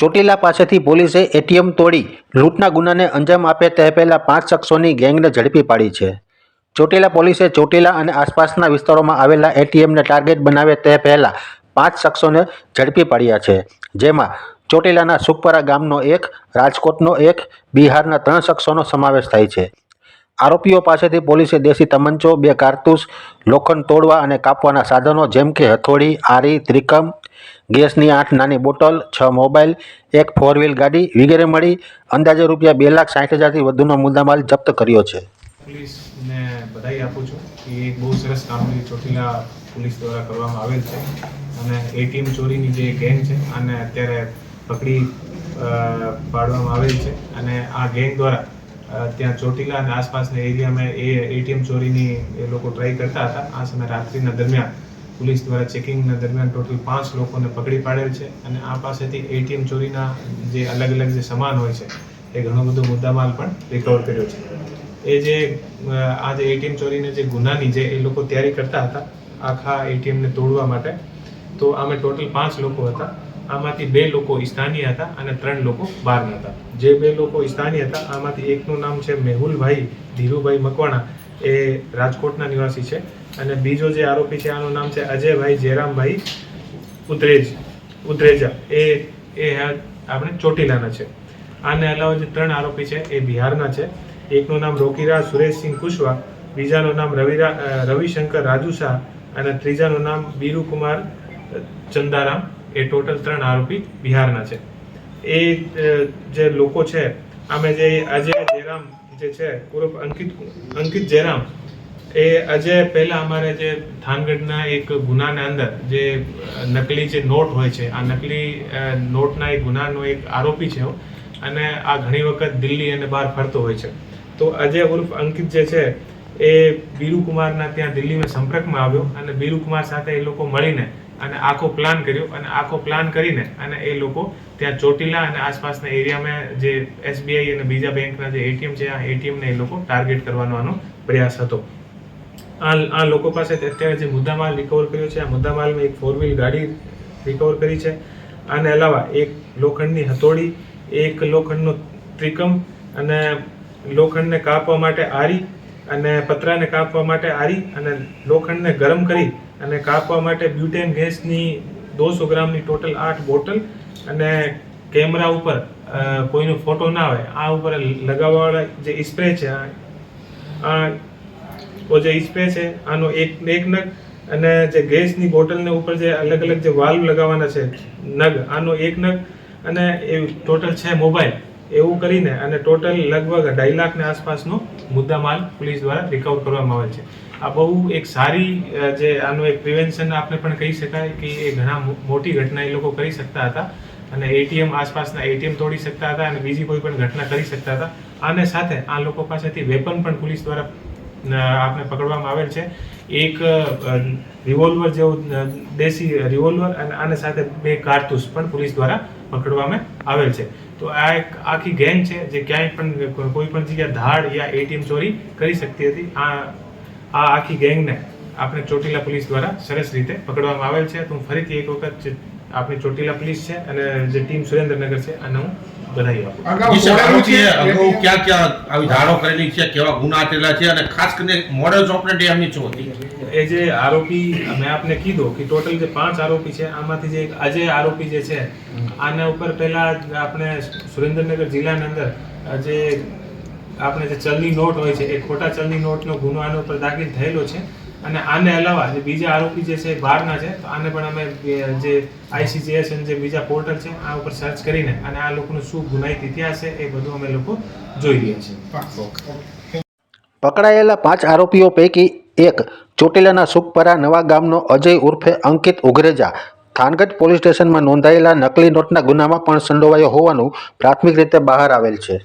ચોટીલા પાસેથી પોલીસે એટીએમ તોડી લૂંટના ગુનાને અંજામ આપે તે પહેલાં પાંચ શખ્સોની ગેંગને ઝડપી પાડી છે. ચોટીલા પોલીસે ચોટીલા અને આસપાસના વિસ્તારોમાં આવેલા એટીએમને ટાર્ગેટ બનાવે તે પહેલાં પાંચ શખ્સોને ઝડપી પાડ્યા છે. જેમાં ચોટીલાના સુખપરા ગામનો એક, રાજકોટનો એક, બિહારના ત્રણ શખ્સોનો સમાવેશ થાય છે. આરોપીઓ પાસેથી પોલીસે દેશી તમંચો, બે કારતૂસ, લોખંડ તોડવા અને કાપવાના સાધનો જેમ કે હથોડી, આરી, ત્રિકમ ગેસની આઠ નાની બોટલ, છ મોબાઈલ, એક ફોર વ્હીલ ગાડી વગેરે મળી અંદાજે રૂપિયા બે લાખ સાઠ હજારથી વધુનો મુદ્દામાલ જપ્ત કર્યો છે. પોલીસને બધાઈ આપું છું કે એક બહુ સરસ કામગીરી ચોટીલા પોલીસ દ્વારા કરવામાં આવેલ છે અને એટીએમ ચોરીની જે ગેંગ છે અને અત્યારે પકડી પાડવામાં આવેલ છે અને આ ગેંગ દ્વારા ત્યાં ચોટીલા અને આસપાસના એરિયામાં એ એટીએમ ચોરીની એ લોકો ટ્રાય કરતા હતા. આ સમય રાત્રિના દરમિયાન પોલીસ દ્વારા ચેકિંગના દરમિયાન ટોટલ પાંચ લોકોને પકડી પાડેલ છે અને આ પાસેથી એટીએમ ચોરીના જે અલગ અલગ જે સામાન હોય છે, એ ઘણો બધો મુદ્દામાલ પણ રિકવર કર્યો છે. એ જે આ જે એટીએમ ચોરીને જે ગુનાની જે એ લોકો તૈયારી કરતા હતા, આખા એટીએમને તોડવા માટે, તો અમે ટોટલ પાંચ લોકો હતા. આમાંથી બે લોકો સ્થાનીય હતા અને ત્રણ લોકો બહારના હતા. જે બે લોકો સ્થાનીય હતા, આમાંથી એકનું નામ છે મેહુલભાઈ ધીરુભાઈ મકવાણા એ રાજકોટના નિવાસી છે. અને બીજો જે આરોપી છે, આનું નામ છે અજયભાઈ જયરામભાઈ ઉદ્રેજ, ઉદ્રેજા. એ એ આપણે ચોટીલાના છે. આને અલાવા જે ત્રણ આરોપી છે, એ બિહારના છે. એકનું નામ રોકીરા, સુરેશસિંહ કુશવા, બીજાનું નામ રવિરા રવિશંકર રાજુ શાહ અને ત્રીજાનું નામ બીરુકુમાર ચંદારામ. એ ટોટલ ત્રણ આરોપી બિહારના છે. એ જે લોકો છે, આમે જે અજય જયરામ જે છે પૂર્વ અંકિત અંકિત જયરામ, એ આજે પહેલા અમારે જે થાનગઢના એક ગુનાના અંદર જે નકલી જે નોટ હોય છે, આ નકલી નોટના એક ગુનાનો એક આરોપી છે અને આ ઘણી વખત દિલ્હી અને બહાર ફરતો હોય છે. તો અજય ઉર્ફ અંકિત જે છે, એ બીરુકુમારના ત્યાં દિલ્હીમાં સંપર્કમાં આવ્યો અને બીરુકુમાર સાથે એ લોકો મળીને અને આખો પ્લાન કર્યો અને આખો પ્લાન કરીને અને એ લોકો ત્યાં ચોટીલા અને આસપાસના એરિયામાં જે એસબીઆઈ અને બીજા બેંકના જે એટીએમ છે, આ એટીએમને એ લોકો ટાર્ગેટ કરવાનો પ્રયાસ હતો. આ આ લોકો પાસે અત્યારે જે મુદ્દામાલ રિકવર કર્યો છે, આ મુદ્દામાલમાં એક ફોર વ્હીલ ગાડી રિકવર કરી છે. આને અલાવા એક લોખંડની હથોડી, એક લોખંડનો ત્રિકમ અને લોખંડને કાપવા માટે આરી અને પતરાને કાપવા માટે આરી અને લોખંડને ગરમ કરી અને કાપવા માટે બ્યુટેન ગેસની દોસો ગ્રામની ટોટલ આઠ બોટલ અને કેમેરા ઉપર કોઈનો ફોટો ના આવે આ ઉપર લગાવવાવાળા જે સ્પ્રે છે, આ જે સ્પ્રે છે, આનો એક એક નગ અને જે ગેસની બોટલને ઉપર જે અલગ અલગ જે વાલ્વ લગાવવાના છે, નગ, આનો એક નગ અને એ ટોટલ છે મોબાઈલ એવું કરીને અને ટોટલ લગભગ અઢાઈ લાખની આસપાસનો મુદ્દામાલ પોલીસ દ્વારા રિકવર કરવામાં આવે છે. આ બહુ એક સારી જે આનું એક પ્રિવેન્શન આપણે પણ કહી શકાય કે એ ઘણા મોટી ઘટના એ લોકો કરી શકતા હતા. અને એટીએમ આસપાસના એટીએમ તોડી શકતા હતા અને બીજી કોઈ પણ ઘટના કરી શકતા હતા. આને સાથે આ લોકો પાસેથી વેપન પણ પોલીસ દ્વારા આપણે પકડવામાં આવેલ છે. એક રિવોલ્વર જેવું દેશી રિવોલ્વર અને આને સાથે બે કારતૂસ પણ પોલીસ દ્વારા પકડવામાં આવેલ છે. તો આ એક આખી ગેંગ છે જે ક્યાંય પણ કોઈ પણ જગ્યાએ ધાડ યા એટીએમ ચોરી કરી શકતી હતી. આ આ આખી ગેંગને આપણે ચોટીલા પોલીસ દ્વારા સરસ રીતે પકડવામાં આવેલ છે. તો હું ફરીથી એક વખત આપણી ચોટીલા પોલીસ છે અને જે ટીમ સુરેન્દ્રનગર છે અને હું બધાઈ આપું. છે અગાઉ ક્યાં ક્યાં આવી ધારો કરેલી છે કેવા ગુના થયેલા છે અને ખાસ કરીને મોડલ ઓપરેટી એમની શું એ જે આરોપી મેં આપને કીધું કે ટોટલ જે પાંચ આરોપી છે આમાંથી જે આજે આરોપી જે છે આના ઉપર પહેલા આપણે સુરેન્દ્રનગર જિલ્લાની અંદર જે આપણે જે ચલની નોટ હોય છે, એ ખોટા ચલની નોટનો ગુનો આના ઉપર દાખલ થયેલો છે. અને આને અલાવા જે બીજા આરોપી જે છે એ બહારના છે, તો આને પણ અમે જે આઈસીજીએસ અને જે બીજા પોર્ટલ છે, આ ઉપર સર્ચ કરીને અને આ લોકોનો શું ગુનાહિત ઇતિહાસ છે, એ બધું અમે લોકો જોઈ રહ્યા છીએ. પકડાયેલા પાંચ આરોપીઓ પૈકી એક ચોટીલાના સુખપરા નવા ગામનો અજય ઉર્ફે અંકિત ઉઘરેજા થાનગઢ પોલીસ સ્ટેશનમાં નોંધાયેલા નકલી નોટના ગુનામાં પણ સંડોવાયો હોવાનું પ્રાથમિક રીતે બહાર આવેલ છે.